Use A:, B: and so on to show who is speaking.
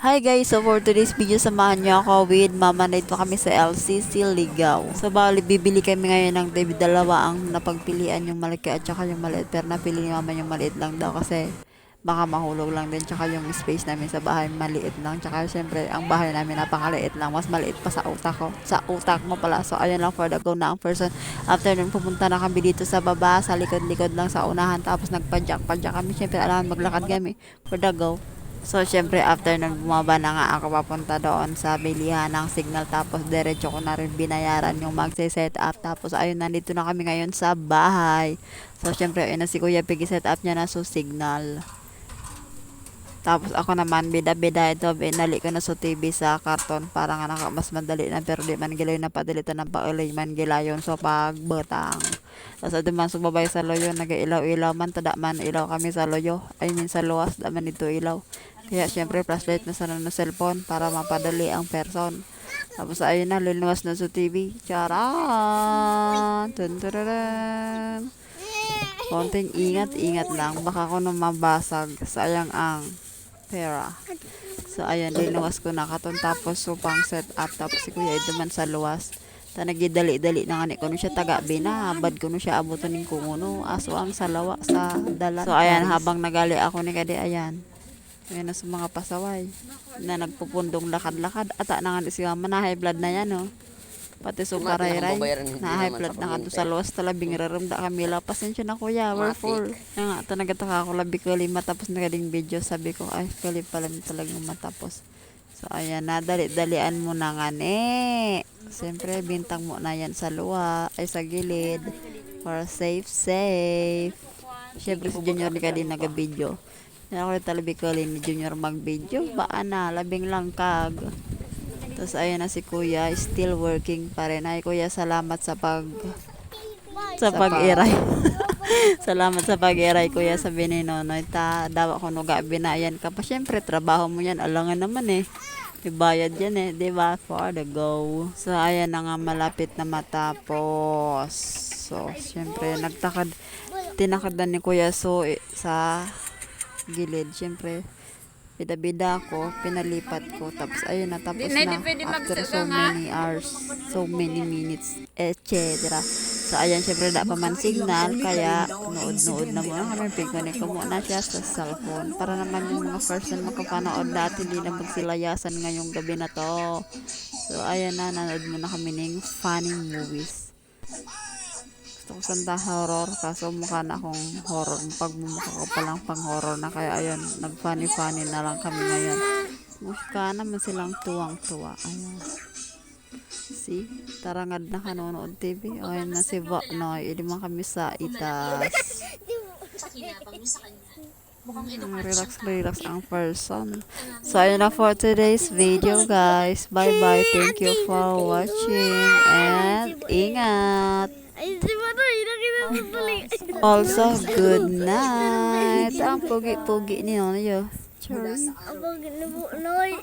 A: Hi guys, so for today's video, samahan niyo ako with Mama Nito kami sa LCC Ligaw. So bali, bibili kami ngayon ng David dalawa ang napagpilian yung malaki at saka yung maliit. Pero napili ni Mama yung maliit lang daw kasi baka mahulog lang din. Tsaka yung space namin sa bahay maliit lang. Tsaka syempre, ang bahay namin napakaliit lang. Mas maliit pa sa utak ko. Sa utak mo pala. So ayun lang for the go na ang person. After nun, pupunta na kami dito sa baba, sa likod-likod lang sa unahan. Tapos nagpadyak-padyak kami. Syempre, alam maglakad kami for the go. So, syempre, after nang bumaba na nga ako papunta doon sa bilihan ng signal. Tapos, diretso ko na rin binayaran yung magse-set up. Tapos, ayun, nandito na kami ngayon sa bahay. So, syempre, ayun na si Kuya Piggy set up niya na so signal. Tapos, ako naman, bida-bida ito. Binali ko na sa TV sa karton. Para nga naka, mas madali na. Pero di man gilayon na padalitan ng paulay man gilayon. So, pagbutang. Tapos, ito man sumabay sa loyo. Nag-ilaw-ilaw man. Tada man ilaw kami sa loyo. I mean, sa luwas. Daman ito ilaw. Kaya syempre flashlight na sana ng cellphone para mapadali ang person. Tapos ayun na, luluwas na sa TV. Charan! Tun tararan. Konting ingat, ingat lang. Baka ko na mabasag. Sayang ang pera. So ayun, linuwas ko na katon. Tapos supang set up. Tapos si Kuya man sa luwas. Ta nagidali-dali na nga ni kuno siya taga binabad kuno siya abuton ning kunguno aso ang salawa sa dalan. So ayan habang nagali ako ni kadi ayan. Ayan sa mga pasaway na nagpupundong lakad-lakad. Ata na nga siya man na high blood na yan oh. Pati so
B: Matik ang
A: karay
B: babayaran, hindi
A: na high blood na ka
B: paghintay.
A: sa luwas talabing raramda kami la. Pasensya na kuya, we're full. Nga, ito nagataka ako labi ko lima tapos nagading video. Sabi ko, ay, kali pala talagang matapos. So, ayan na, dali-dalian mo na nga ni. Siyempre, bintang mo na yan sa luwa, ay sa gilid. For safe, safe. Siyempre, si Junior ni ka din naga-video. Kaya ako talabi ko ni Junior mag-video. Baan na, labing lang kag. Tapos ayun na si Kuya, still working pa rin. Ay Kuya, salamat sa pag sa pag-iray. salamat sa pag-iray Kuya sa Bininonoy. Ta, dawa ko nuga binayan ka pa. Syempre, trabaho mo yan. Alangan naman eh. Ibayad yan eh. Di ba? For the go. So, ayan na nga malapit na matapos. So, syempre, nagtakad. Tinakadan ni Kuya so eh, sa gilid. Syempre, bida-bida ko, pinalipat ko. Tapos, ayun na, tapos na. After so many hours, so many minutes, etc. So, ayan, syempre, da pa man signal. Kaya, nood-nood na muna kami. Pigkanin ko muna siya sa cellphone. Para naman yung mga person makapanood dati, hindi na magsilayasan ngayong gabi na to. So, ayan na, nanood muna kami ng funny movies. Santa horror kaso mukha na akong horror. Pag mumukha ko palang pang horror na kaya ayun, nag funny funny na lang kami ngayon. Mukha naman silang tuwang-tuwa. Ayun. See? Tarangad na kanonood TV. Ayun na si Vaknoy. Hindi man kami sa itas. Mm, relax, relax ang person. So, ayun na for today's video, guys. Bye-bye. Thank you for watching. And ingat!
C: Ay, si Manoy, nakita sa tuloy.
A: Also, good night. Ang pugi-pugi niyo. Niyo. Sorry.
C: Abang, nabunoy.